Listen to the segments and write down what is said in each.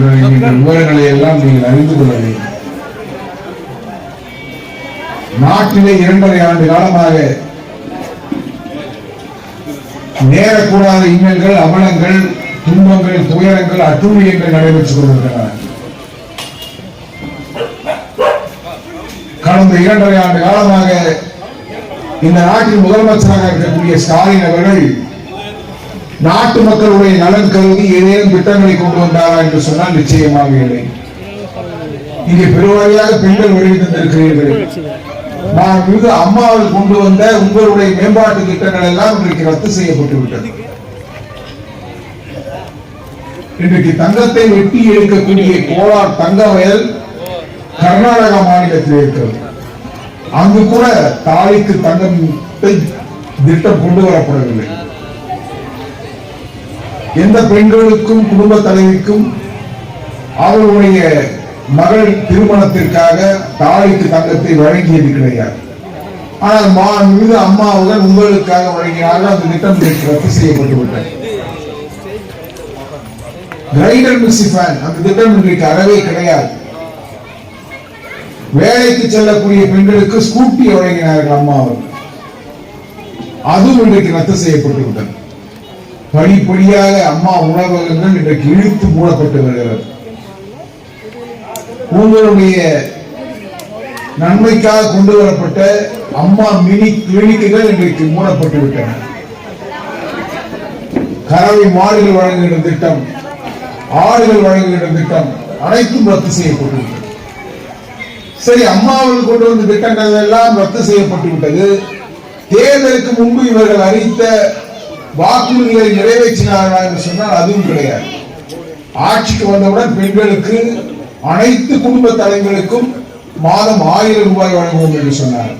விவரங்களை எல்லாம் நீங்கள் அறிந்து கொள்ள வேண்டும். நாட்டிலே இரண்டரை ஆண்டு காலமாக நேரக்கூடாத இன்னல்கள் அவலங்கள் துன்பங்கள் துயரங்கள் அட்டூழியங்கள் நடைபெற்றுக் கொண்டிருக்கின்றன. கடந்த இரண்டரை ஆண்டு காலமாக இந்த நாட்டின் முதலமைச்சராக இருக்கக்கூடிய ஸ்டாலின் அவர்கள் நாட்டு மக்களுடைய நலன் கருதி ஏதேனும் திட்டங்களை கொண்டு வந்தாரா என்று சொன்னால் நிச்சயமாக இல்லை. இங்கே பெருவாரியாக பெண்கள் வருகை நான் மிகு அம்மாவில் கொண்டு வந்த உங்களுடைய மேம்பாட்டு திட்டங்கள் எல்லாம் இன்றைக்கு ரத்து செய்யப்பட்டு விட்டது. இன்றைக்கு தங்கத்தை வெட்டி எடுக்கக்கூடிய கோலார் தங்க வயல் கர்நாடக மாநிலத்தில் இருக்கிறது. அங்கு கூட தாலிக்கு தங்கத்தை திட்டம் கொண்டு வரப்படவில்லை. எந்த பெண்களுக்கும் குடும்ப தலைவிக்கும் அவர்களுடைய மகள் திருமணத்திற்காக தாலிக்கு தங்கத்தை வழங்கியது கிடையாது. ஆனால் மா மீது அம்மாவுடன் உங்களுக்காக வழங்கினார்கள் அந்த திட்டம் இன்றைக்கு ரத்து செய்யப்பட்டு விட்டது. கிரைடர் மிசிஃபேன் அந்த திட்டம் இன்றைக்கு அறவே கிடையாது. வேலைக்கு செல்லக்கூடிய பெண்களுக்கு ஸ்கூட்டி வழங்கினார்கள் அம்மா அவர்கள் அதுவும் இன்றைக்கு ரத்து செய்யப்பட்டு விட்டது. படிப்படியாக அம்மா உணவகங்கள் இன்றைக்கு இழுத்து மூடப்பட்டு வருகிறது. உங்களுடைய நன்மைக்காக கொண்டு வரப்பட்ட அம்மா மினி கிளினிக்குகள் இன்றைக்கு மூடப்பட்டு விட்டன. கறவை மாடுகள் வழங்குகின்ற திட்டம் ஆடுகள் வழங்குகின்ற திட்டம் அனைத்தும் ரத்து செய்யப்பட்டு சரி அம்மா அவர்கள் கொண்டு வந்த திட்டங்கள் எல்லாம் ரத்து செய்யப்பட்டு விட்டது. தேர்தலுக்கு முன்பு இவர்கள் அறிவித்த வாக்குறுதிகளை நிறைவேற்றினார்களா என்று சொன்னால் அதுவும் கிடையாது. ஆட்சிக்கு வந்தவுடன் பெண்களுக்கு அனைத்து குடும்ப தலைவர்களுக்கும் மாதம் ஆயிரம் ரூபாய் வழங்குவோம் என்று சொன்னார்.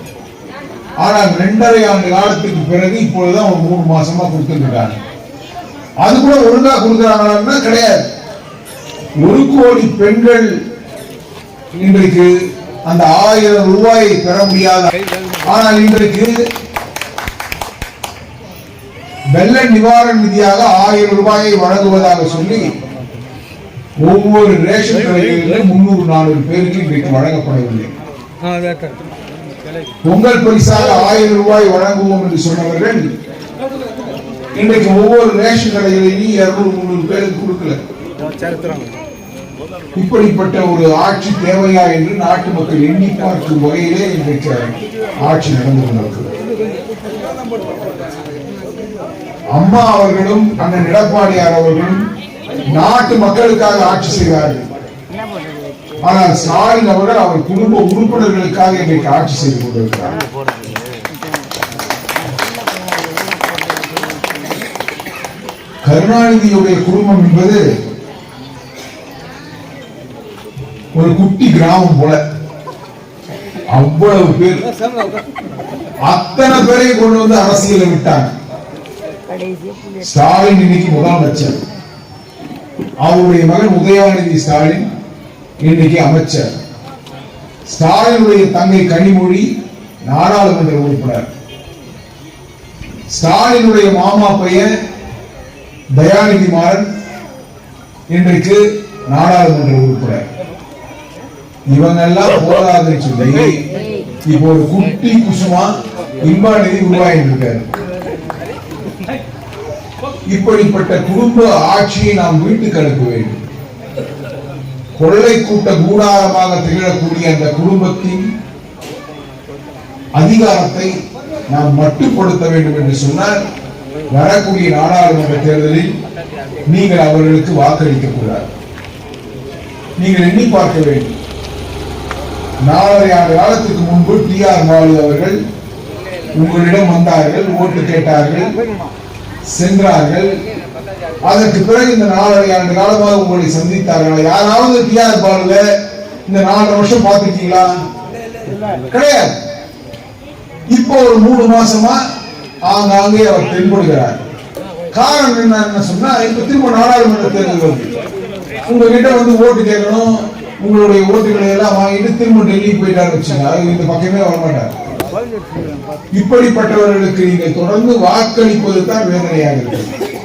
ஆனால் இரண்டரை ஆண்டு காலத்துக்கு பிறகு இப்பொழுதுதான் ஒரு மூணு மாசமா கொடுத்துருக்காங்க அது கூட ஒழுங்கா கொடுக்குறாங்கன்னா கிடையாது. ஒரு கோடி பெண்கள் இன்றைக்கு அந்த ஆயிரம் ரூபாயை பெற முடியாத. ஆனால் இன்றைக்கு வெள்ள நிவாரண நிதியாக ஆயிரம் ரூபாயை வழங்குவதாக சொல்லி ஒவ்வொரு ரேஷன் கடைகளிலும் முன்னூறு நானூறு பேருக்கு இன்றைக்கு வழங்கப்படவில்லை. பொங்கல் பரிசாக ஆயிரம் ரூபாய் வழங்குவோம் என்று சொன்னவர்கள் இன்றைக்கு ஒவ்வொரு ரேஷன் கடைகளிலும் இருநூறு முன்னூறு பேருக்கு கொடுக்கல. இப்படிப்பட்ட ஒரு ஆட்சி தேவையா என்று நாட்டு மக்கள் எண்ணி பார்க்கும் வகையிலே இன்றைக்கு ஆட்சி நடந்து கொண்டிருக்கிறது. அம்மா அவர்களும் அண்ணன் எடப்பாடியார் அவர்களும் நாட்டு மக்களுக்காக ஆட்சி செய்கிறார்கள் ஆனால் ஸ்டாலின் அவர்கள் அவர் குடும்ப உறுப்பினர்களுக்காக இன்றைக்கு ஆட்சி செய்து கொண்டிருக்கிறார். கருணாநிதியுடைய குடும்பம் என்பது ஒரு குட்டி கிராமம் போல. அவ்வளவு பேர். அத்தனை பேரையும் கொண்டு வந்து அரசியலை விட்டாங்க. ஸ்டாலின் இன்னைக்கு முதலமைச்சர் அவருடைய மகன் உதயாநிதி ஸ்டாலின் இன்னைக்கு அமைச்சர். ஸ்டாலினுடைய தங்கை கனிமொழி நாடாளுமன்ற உறுப்பினர். ஸ்டாலினுடைய மாமா பையன் தயாநிதி மாறன். இன்றைக்கு நாடாளுமன்ற உறுப்பினர். இவங்கெல்லாம் போதாதுன்னு சொல்லி இப்போ ஒரு குட்டி குசுமா இன்பாநிதி உருவாகிட்டு இருக்காரு இப்படிப்பட்ட குடும்ப ஆட்சியை நாம் வீட்டுக்கு அனுப்ப வேண்டும். கொள்ளை கூட்ட கூடாரமாக திகழக்கூடிய அந்த குடும்பத்தின் அதிகாரத்தை நாம் மட்டுப்படுத்த வேண்டும் என்று சொன்னால் வரக்கூடிய நாடாளுமன்ற தேர்தலில் நீங்கள் அவர்களுக்கு வாக்களிக்க கூடாது. நீங்கள் எண்ணி பார்க்க வேண்டும். நாலரை ஆண்டு காலத்துக்கு முன்பு டி ஆர் மாலு அவர்கள் உங்களிடம் வந்தார்கள் ஓட்டு கேட்டார்கள் சென்றார்கள். அதற்கு பிறகு இந்த நாலரை ஆண்டு காலமாக உங்களை சந்தித்தார்கள்? யாராவது டிஆர் இந்த நாலரை வருஷம் பார்த்திருக்கீங்களா? கிடையாது. இப்போ ஒரு மூணு மாசமா ஆங்காங்கே அவர் தென்படுகிறார். காரணம் என்னன்னு சொன்னா இப்ப திரும்ப நாடாளுமன்ற தேர்தல் வருது. உங்ககிட்ட வந்து ஓட்டு கேட்கணும். உங்களுடைய ஓட்டுகளை எல்லாம் வாங்கிட்டு திரும்ப டெல்லி போயிட்டாரு வச்சுங்க இந்த பக்கமே வரமாட்டார். இப்படிப்பட்டவர்களுக்கு நீங்கள் தொடர்ந்து வாக்களிப்பது தான் வேதனையாக இருக்கிறது